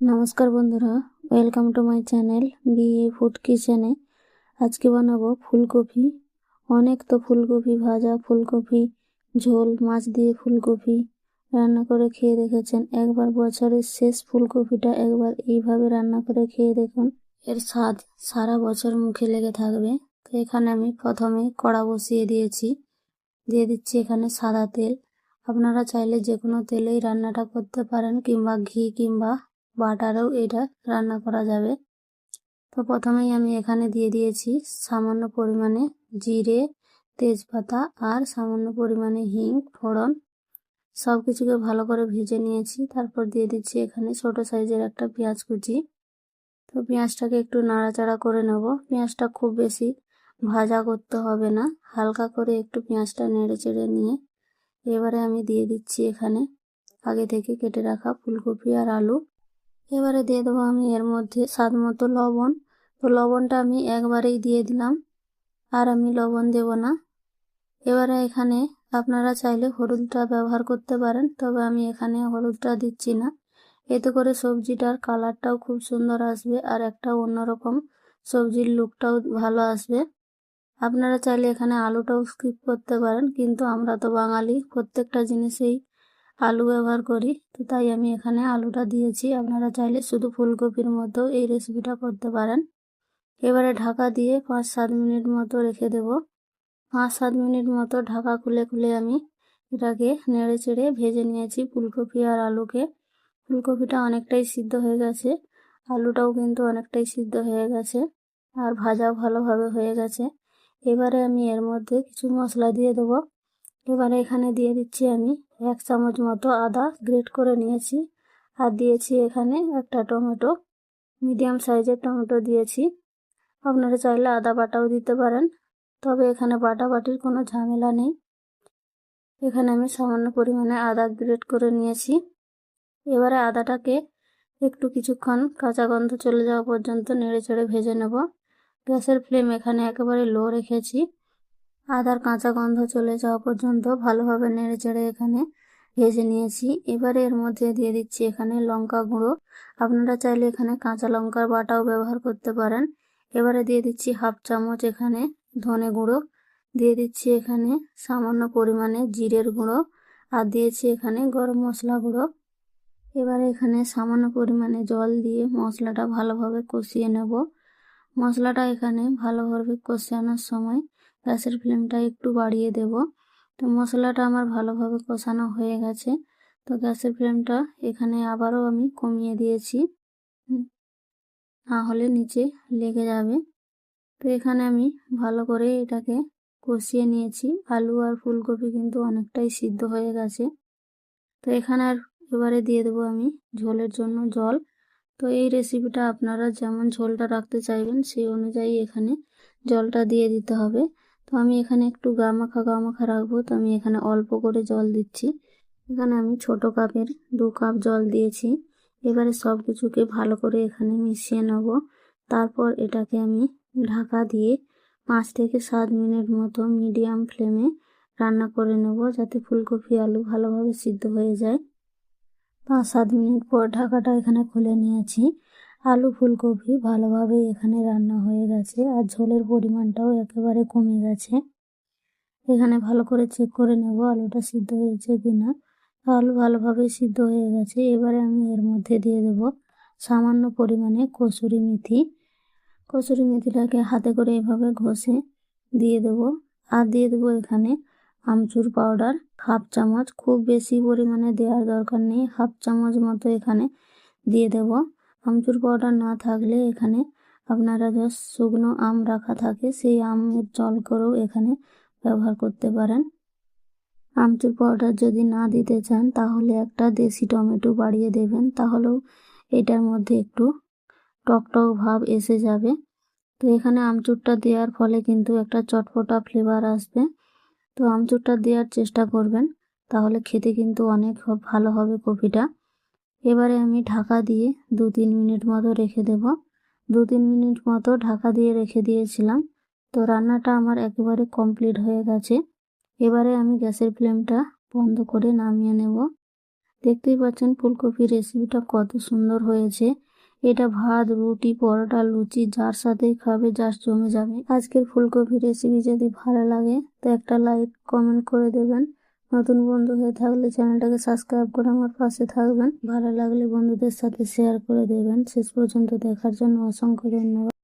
নমস্কার বন্ধুরা welcome to my channel BA food কিচেনে আজকে বানাবো ফুলকপি। অনেক তো ফুলকপি ভাজা, ফুলকপি, ঝোল, মাছ দিয়ে ফুলকপি রান্না করে খেয়ে দেখেছেন। একবার বছরের শেষ ফুলকপিটা একবার এইভাবে রান্না করে খেয়ে দেখুন। এর স্বাদ সারা বছর মুখে লেগে থাকবে। তো এখানে আমি প্রথমে কড়া বসিয়ে দিয়েছি। দিয়ে দিচ্ছি এখানে সাদা তেল। আপনারা চাইলে যে কোনো তেলেই রান্নাটা করতে পারেন, কিংবা ঘি কিংবা বাটারেও এটা রান্না করা যাবে। তো প্রথমেই আমি এখানে দিয়ে দিয়েছি সামান্য পরিমাণে জিরে, তেজপাতা আর সামান্য পরিমাণে হিং, ফোড়ন। সব কিছুকে ভালো করে ভেজে নিয়েছি। তারপর দিয়ে দিচ্ছি এখানে ছোট সাইজের একটা পেঁয়াজ কুচি। তো পেঁয়াজটাকে একটু নাড়াচাড়া করে নেব। পেঁয়াজটা খুব বেশি ভাজা করতে হবে না। হালকা করে একটু পেঁয়াজটা নেড়ে চেড়ে নিয়ে এবারে আমি দিয়ে দিচ্ছি এখানে আগে থেকে কেটে রাখা ফুলকপি আর আলু। এবারে দিয়ে দেবো আমি এর মধ্যে স্বাদ মতো লবণ। তো লবণটা আমি একবারেই দিয়ে দিলাম, আর আমি লবণ দেব না। এবারে এখানে আপনারা চাইলে হলুদটা ব্যবহার করতে পারেন, তবে আমি এখানে হলুদটা দিচ্ছি না। এতে করে সবজিটার কালারটাও খুব সুন্দর আসবে, আর একটা অন্যরকম সবজির লুকটাও ভালো আসবে। আপনারা চাইলে এখানে আলুটাও স্কিপ করতে পারেন, কিন্তু আমরা তো বাঙালি, প্রত্যেকটা জিনিসেই আলু ব্যবহার করি। তো তাই আমি এখানে আলুটা দিয়েছি। আপনারা চাইলে শুধু ফুলকপির মতো এই রেসিপিটা করতে পারেন। এবারে ঢাকা দিয়ে পাঁচ সাত মিনিট মতো রেখে দেব। পাঁচ সাত মিনিট মতো ঢাকা খুলে খুলে আমি এটাকে নেড়ে চেড়ে ভেজে নিয়েছি ফুলকপি আর আলুকে। ফুলকপিটা অনেকটাই সিদ্ধ হয়ে গেছে। আলুটাও কিন্তু অনেকটাই সিদ্ধ হয়ে গেছে আর ভাজাও ভালোভাবে হয়ে গেছে। এবারে আমি এর মধ্যে কিছু মশলা দিয়ে দেবো। এবারে এখানে দিয়ে দিচ্ছি আমি এক চামচ মতো আদা গ্রেট করে নিয়েছি। আর দিয়েছি এখানে একটা টমেটো। মিডিয়াম সাইজের টমেটো দিয়েছি। আপনারা চাইলে আদা বাটাও দিতে পারেন। তবে এখানে বাটা বাটির কোনো ঝামেলা নেই। এখানে আমি সামান্য পরিমাণে আদা গ্রেট করে নিয়েছি। এবারে আদাটাকে একটু কিছুক্ষণ কাঁচা গন্ধ চলে যাওয়া পর্যন্ত নেড়ে চেড়ে ভেজে নেব। গ্যাসের ফ্লেম এখানে একেবারে লো রেখেছি। আদার কাঁচা গন্ধ চলে যাওয়া পর্যন্ত ভালোভাবে নেড়ে চেড়ে এখানে ভেজে নিয়েছি। এবারে এর মধ্যে দিয়ে দিচ্ছি এখানে লঙ্কা গুঁড়ো। আপনারা চাইলে এখানে কাঁচা লঙ্কার বাটাও ব্যবহার করতে পারেন। এবারে দিয়ে দিচ্ছি হাফ চামচ এখানে ধনে গুঁড়ো। দিয়ে দিচ্ছি এখানে সামান্য পরিমাণে জিরের গুঁড়ো। আর দিয়েছি এখানে গরম মশলা গুঁড়ো। এবারে এখানে সামান্য পরিমাণে জল দিয়ে মশলাটা ভালোভাবে কষিয়ে নেব। মশলাটা এখানে ভালোভাবে কষানোর সময় গ্যাসের ফ্লেমটা একটু বাড়িয়ে দেব। তো মশলাটা আমার ভালোভাবে কষানো হয়ে গেছে। তো গ্যাসের ফ্লেমটা এখানে আবারও আমি কমিয়ে দিয়েছি। না হলে নিচে লেগে যাবে। তো এখানে আমি ভালো করে এটাকে কষিয়ে নিয়েছি। আলু আর ফুলকপি কিন্তু অনেকটাই সিদ্ধ হয়ে গেছে। তো এখানে আর এবারে দিয়ে দেবো আমি ঝোলের জন্য জল। তো এই রেসিপিটা আপনারা যেমন ঝোলটা রাখতে চাইবেন সেই অনুযায়ী এখানে জলটা দিয়ে দিতে হবে। তো আমি এখানে একটু গামাখা গামাখা রাখব। তো আমি এখানে অল্প করে জল দিচ্ছি। এখানে আমি ছোট কাপের দু কাপ জল দিয়েছি। এবারে সব কিছুকে ভালো করে এখানে মিশিয়ে নেব। তারপর এটাকে আমি ঢাকা দিয়ে পাঁচ থেকে সাত মিনিট মতো মিডিয়াম ফ্লেমে রান্না করে নেব, যাতে ফুলকপি আলু ভালোভাবে সিদ্ধ হয়ে যায়। পাঁচ সাত মিনিট পর ঢাকাটা এখানে খুলে নিয়েছি। আলু, ফুলকপি ভালোভাবে এখানে রান্না হয়ে গেছে আর ঝোলের পরিমাণটাও একেবারে কমে গেছে। এখানে ভালো করে চেক করে নেব আলুটা সিদ্ধ হয়েছে কিনা। আলু ভালোভাবে সিদ্ধ হয়ে গেছে। এবারে আমি এর মধ্যে দিয়ে দেব সামান্য পরিমাণে কসুরি মেথি। কসুরি মেথিটাকে হাতে করে এভাবে ঘষে দিয়ে দেব। আর দিয়ে দেবো এখানে আমচুর পাউডার, হাফ চামচ। খুব বেশি পরিমাণে দেওয়ার দরকার নেই। হাফ চামচ মতো এখানে দিয়ে দেব। আমচুর পাউডার না থাকলে এখানে আপনারা যা শুকনো আম রাখা থাকে, সেই আমের জল করেও এখানে ব্যবহার করতে পারেন। আমচুর পাউডার যদি না দিতে চান, তাহলে একটা দেশি টমেটো বাড়িয়ে দেবেন, তাহলেও এটার মধ্যে একটু টকটক ভাব এসে যাবে। তো এখানে আমচুরটা দেওয়ার ফলে কিন্তু একটা চটপটা ফ্লেভার আসবে। তো আমচুরটা দেওয়ার চেষ্টা করবেন, তাহলে খেতে কিন্তু অনেক ভালো হবে কপিটা। এবারে আমি ঢাকা দিয়ে দু তিন মিনিট মতো রেখে দেব। দু তিন মিনিট মতো ঢাকা দিয়ে রেখে দিয়েছিলাম। তো রান্নাটা আমার একেবারে কমপ্লিট হয়ে গেছে। এবারে আমি গ্যাসের ফ্লেমটা বন্ধ করে নামিয়ে নেব। দেখতেই পাচ্ছেন ফুলকপির রেসিপিটা কত সুন্দর হয়েছে। এটা ভাত, রুটি, পরোটা, লুচি, যার সাথেই খাবে, যার জমে যাবে। আজকের ফুলকপি রেসিপি যদি ভালো লাগে, তো একটা লাইক, কমেন্ট করে দেবেন। নতুন বন্ধু হয়ে থাকলে চ্যানেলটাকে সাবস্ক্রাইব করে আমার পাশে থাকবেন। ভালো লাগলে বন্ধুদের সাথে শেয়ার করে দেবেন। শেষ পর্যন্ত দেখার জন্য অসংখ্য ধন্যবাদ।